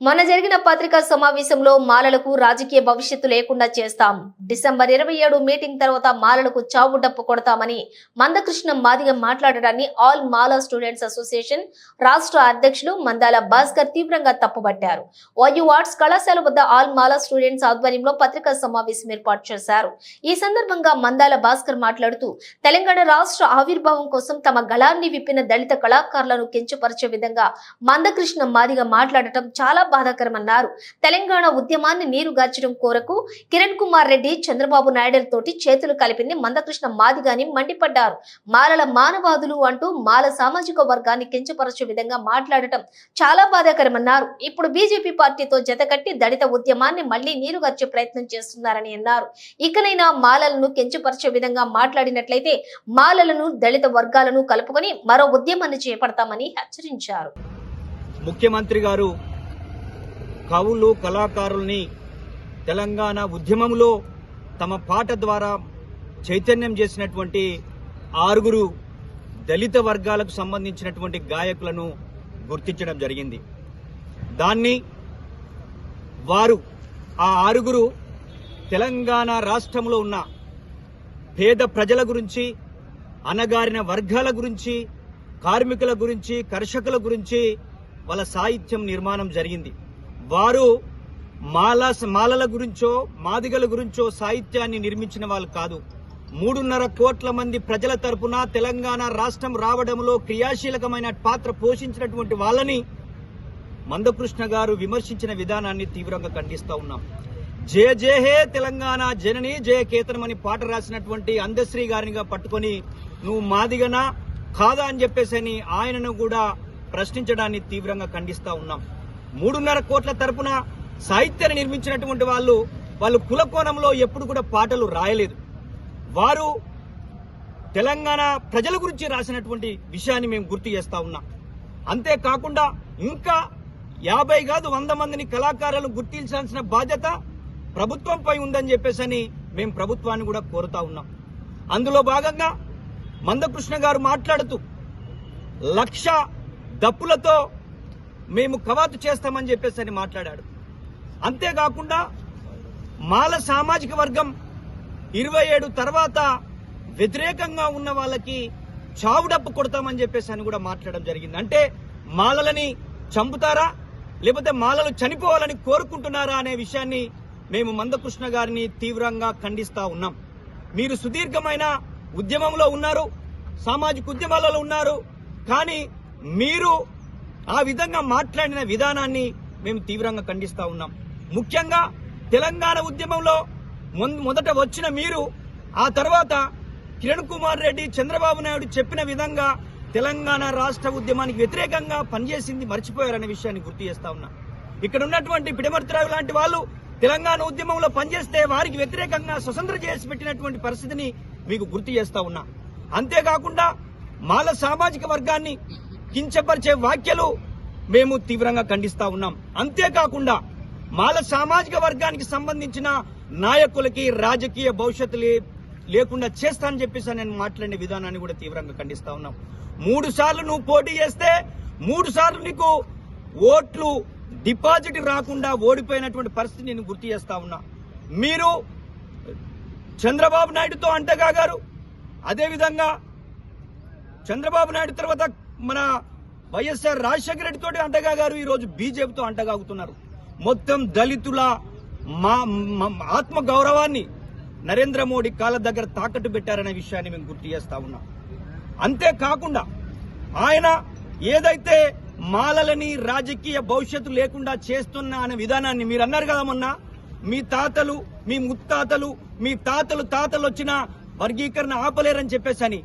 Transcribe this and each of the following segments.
మొన్న జరిగిన పత్రికా సమావేశంలో మాలలకు రాజకీయ భవిష్యత్తు లేకుండా చేస్తాం. డిసెంబర్ ఇరవై ఏడు మీటింగ్ తర్వాత మాలలకు చావు డప్పు కొడతామని మందకృష్ణ మాదిగ మాట్లాడడాన్ని ఆల్ మాలా స్టూడెంట్స్ అసోసియేషన్ రాష్ట్ర అధ్యక్షులు మందాల భాస్కర్ తీవ్రంగా తప్పుబట్టారు. ఓయూ ఆర్ట్స్ కళాశాల వద్ద ఆల్ మాలా స్టూడెంట్స్ ఆధ్వర్యంలో పత్రికా సమావేశం ఏర్పాటు చేశారు. ఈ సందర్భంగా మందాల భాస్కర్ మాట్లాడుతూ తెలంగాణ రాష్ట్ర ఆవిర్భావం కోసం తమ గళాన్ని విప్పిన దళిత కళాకారులను కించపరిచే విధంగా మందకృష్ణ మాదిగ మాట్లాడటం చాలా బాధాకరమన్నారు. తెలంగాణ ఉద్యమాన్ని నీరుగార్చడం కోరకు కిరణ్ కుమార్ రెడ్డి చంద్రబాబు నాయుడులతోటి చేతులు కలిపింది మందకృష్ణ మాదిగాని మండిపడ్డారు. మాలల మానవాదులు అంటూ మాల సామాజిక వర్గాన్ని కించపరచే విధంగా మాట్లాడటం చాలా బాధాకరమన్నారు. ఇప్పుడు బీజేపీ పార్టీతో జతకట్టి దళిత ఉద్యమాన్ని మళ్ళీ నీరుగార్చే ప్రయత్నం చేస్తున్నారని అన్నారు. ఇకనైనా మాలలను కించపరిచే విధంగా మాట్లాడినట్లయితే మాలలను దళిత వర్గాలను కలుపుకొని మరో ఉద్యమాన్ని చేపడతామని హెచ్చరించారు. ముఖ్యమంత్రి గారు కవులు కళాకారుల్ని తెలంగాణ ఉద్యమంలో తమ పాట ద్వారా చైతన్యం చేసినటువంటి ఆరుగురు దళిత వర్గాలకు సంబంధించినటువంటి గాయకులను గుర్తించడం జరిగింది. దాన్ని వారు ఆ ఆరుగురు తెలంగాణ రాష్ట్రంలో ఉన్న పేద ప్రజల గురించి అనగారిన వర్గాల గురించి కార్మికుల గురించి కర్షకుల గురించి వాళ్ళ సాహిత్యం నిర్మాణం జరిగింది. వారు మాల మాలల గురించో మాదిగల గురించో సాహిత్యాన్ని నిర్మించిన వాళ్ళు కాదు. మూడున్నర కోట్ల మంది ప్రజల తరపున తెలంగాణ రాష్ట్రం రావడంలో క్రియాశీలకమైన పాత్ర పోషించినటువంటి వాళ్ళని మందకృష్ణ గారు విమర్శించిన విధానాన్ని తీవ్రంగా ఖండిస్తూ ఉన్నాం. జయ జే హే తెలంగాణ జనని జయ కేతనం అని పాట రాసినటువంటి అందశ్రీ గారినిగా పట్టుకొని నువ్వు మాదిగనా కాదా అని చెప్పేసి అని ఆయనను కూడా ప్రశ్నించడాన్ని తీవ్రంగా ఖండిస్తూ ఉన్నాం. మూడున్నర కోట్ల తరపున సాహిత్యాన్ని నిర్మించినటువంటి వాళ్ళు వాళ్ళు కుల కోణంలో ఎప్పుడు కూడా పాటలు రాయలేదు. వారు తెలంగాణ ప్రజల గురించి రాసినటువంటి విషయాన్ని మేము గుర్తు చేస్తా ఉన్నాం. అంతేకాకుండా ఇంకా యాభై కాదు వంద మందిని కళాకారులను గుర్తించాల్సిన బాధ్యత ప్రభుత్వంపై ఉందని చెప్పేసి మేము ప్రభుత్వాన్ని కూడా కోరుతా ఉన్నాం. అందులో భాగంగా మందకృష్ణ గారు మాట్లాడుతూ లక్ష దప్పులతో మేము కవాతు చేస్తామని చెప్పేసి అని మాట్లాడాడు. అంతేకాకుండా మాల సామాజిక వర్గం ఇరవై ఏడు తర్వాత వ్యతిరేకంగా ఉన్న వాళ్ళకి చావుడప్పు కొడతామని చెప్పేసి అని కూడా మాట్లాడడం జరిగింది. అంటే మాలలని చంపుతారా? లేకపోతే మాలలు చనిపోవాలని కోరుకుంటున్నారా అనే విషయాన్ని మేము మందకృష్ణ గారిని తీవ్రంగా ఖండిస్తా ఉన్నాం. మీరు సుదీర్ఘమైన ఉద్యమంలో ఉన్నారు సామాజిక ఉద్యమాలలో ఉన్నారు కానీ మీరు ఆ విధంగా మాట్లాడిన విధానాన్ని మేము తీవ్రంగా ఖండిస్తా ఉన్నాం. ముఖ్యంగా తెలంగాణ ఉద్యమంలో మొదట వచ్చిన మీరు ఆ తర్వాత కిరణ్ కుమార్ రెడ్డి చంద్రబాబు నాయుడు చెప్పిన విధంగా తెలంగాణ రాష్ట్ర ఉద్యమానికి వ్యతిరేకంగా పనిచేసింది మర్చిపోయారనే విషయాన్ని గుర్తు చేస్తా ఉన్నా. ఇక్కడ ఉన్నటువంటి పిడమర్తిరావు లాంటి వాళ్ళు తెలంగాణ ఉద్యమంలో పనిచేస్తే వారికి వ్యతిరేకంగా స్వతంత్ర చేసి పెట్టినటువంటి పరిస్థితిని మీకు గుర్తు చేస్తా ఉన్నా. అంతేకాకుండా మాల సామాజిక వర్గాన్ని కించపరిచే వ్యాఖ్యలు మేము తీవ్రంగా ఖండిస్తా ఉన్నాం. అంతేకాకుండా మాల సామాజిక వర్గానికి సంబంధించిన నాయకులకి రాజకీయ భవిష్యత్తు లేకుండా చేస్తానని చెప్పేసి నేను మాట్లాడే విధానాన్ని కూడా తీవ్రంగా ఖండిస్తా ఉన్నాం. మూడు సార్లు నువ్వు పోటీ చేస్తే మూడు సార్లు నీకు ఓట్లు డిపాజిట్ రాకుండా ఓడిపోయినటువంటి పరిస్థితి నేను గుర్తు చేస్తా ఉన్నా. మీరు చంద్రబాబు నాయుడుతో అంటగాగారు అదేవిధంగా చంద్రబాబు నాయుడు తర్వాత మన వైఎస్ఆర్ రాజశేఖర రెడ్డితో అంటగాగారు ఈరోజు బీజేపీతో అంటగాగుతున్నారు. మొత్తం దళితుల మా ఆత్మ గౌరవాన్ని నరేంద్ర మోడీ కాళ్ళ దగ్గర తాకట్టు పెట్టారనే విషయాన్ని మేము గుర్తు చేస్తా ఉన్నాం. అంతేకాకుండా ఆయన ఏదైతే మాలలని రాజకీయ భవిష్యత్తు లేకుండా చేస్తున్న అనే విధానాన్ని మీరు అన్నారు కదా మొన్న మీ తాతలు మీ ముత్తాతలు మీ తాతలు తాతలు వచ్చిన వర్గీకరణ ఆపలేరని చెప్పేసని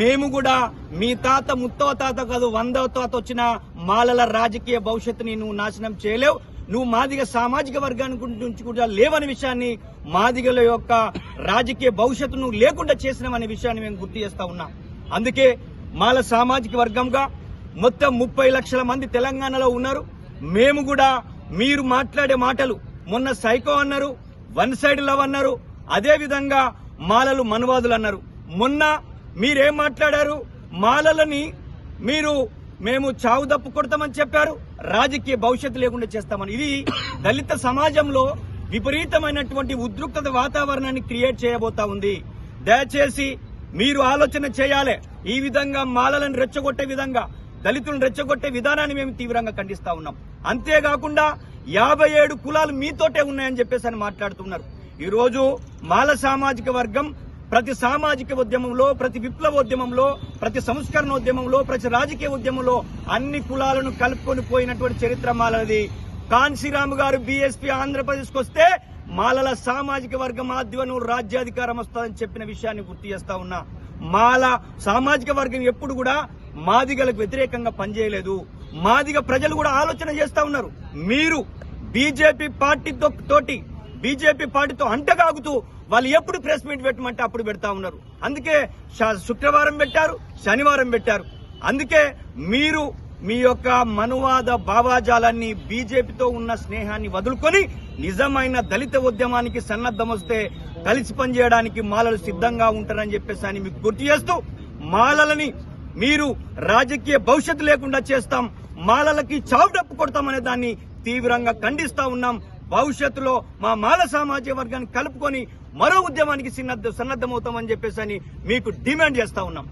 మేము కూడా మీ తాత ముత్తవ తాత కాదు వందవ తాత వచ్చిన మాలల రాజకీయ భవిష్యత్తుని నువ్వు నాశనం చేయలేవు. నువ్వు మాదిగ సామాజిక వర్గానికి నుంచి కూడా లేవని విషయాన్ని మాదిగల యొక్క రాజకీయ భవిష్యత్తు నువ్వు లేకుండా చేసినామనే విషయాన్ని మేము గుర్తు చేస్తా ఉన్నాం. అందుకే మాల సామాజిక వర్గంగా మొత్తం ముప్పై లక్షల మంది తెలంగాణలో ఉన్నారు. మేము కూడా మీరు మాట్లాడే మాటలు మొన్న సైకో అన్నారు వన్ సైడ్ లవ్ అన్నారు అదేవిధంగా మాలలు మనువాదులు అన్నారు. మొన్న మీరేం మాట్లాడారు? మాలలని మీరు మేము చావు దప్పు కొడతామని చెప్పారు. రాజకీయ భవిష్యత్తు లేకుండా చేస్తామని. ఇది దళిత సమాజంలో విపరీతమైనటువంటి ఉద్రిక్తత వాతావరణాన్ని క్రియేట్ చేయబోతా ఉంది. దయచేసి మీరు ఆలోచన చేయాలి. ఈ విధంగా మాలలను రెచ్చగొట్టే విధంగా దళితులను రెచ్చగొట్టే విధానాన్ని మేము తీవ్రంగా ఖండిస్తా ఉన్నాం. అంతేకాకుండా యాభై ఏడు కులాలు మీతోటే ఉన్నాయని చెప్పేసి అని మాట్లాడుతున్నారు. ఈరోజు మాల సామాజిక వర్గం ప్రతి సామాజిక ఉద్యమంలో ప్రతి విప్లవోద్యమంలో ప్రతి సంస్కరణోద్యమంలో ప్రతి రాజకీయ ఉద్యమంలో అన్ని కులాలను కలుపుకొని పోయినటువంటి చరిత్ర మాలది. కాన్సీరామ్ గారు బీఎస్పీ ఆంధ్రప్రదేశ్కి వస్తే మాలల సామాజిక వర్గం ఆధ్వర్యంలో రాజ్యాధికారం వస్తుందని చెప్పిన విషయాన్ని గుర్తు చేస్తా ఉన్నా. మాల సామాజిక వర్గం ఎప్పుడు కూడా మాదిగలకు వ్యతిరేకంగా పనిచేయలేదు. మాదిగ ప్రజలు కూడా ఆలోచన చేస్తా ఉన్నారు. మీరు బీజేపీ పార్టీ తోటి బీజేపీ పార్టీతో అంటగాగుతూ వాళ్ళు ఎప్పుడు ప్రెస్ మీట్ పెట్టమంటే అప్పుడు పెడతా ఉన్నారు. అందుకే శుక్రవారం పెట్టారు శనివారం పెట్టారు. అందుకే మీరు మీ యొక్క మనువాద భావాజాలాన్ని బీజేపీతో ఉన్న స్నేహాన్ని వదులుకొని నిజమైన దళిత ఉద్యమానికి సన్నద్ధం వస్తే కలిసి పనిచేయడానికి మాలలు సిద్ధంగా ఉంటారని చెప్పేసి అని మీకు గుర్తు చేస్తూ మాలలని మీరు రాజకీయ భవిష్యత్తు లేకుండా చేస్తాం. మాలలకి చావు డప్పు కొడతామనే దాన్ని తీవ్రంగా ఖండిస్తా ఉన్నాం. భవిష్యత్తులో మా మాల సామాజిక వర్గాన్ని కలుపుకొని మరో ఉద్యమానికి సన్నద్ధ సన్నద్ధమవుతామని చెప్పేసి అని మీకు డిమాండ్ చేస్తా ఉన్నాం.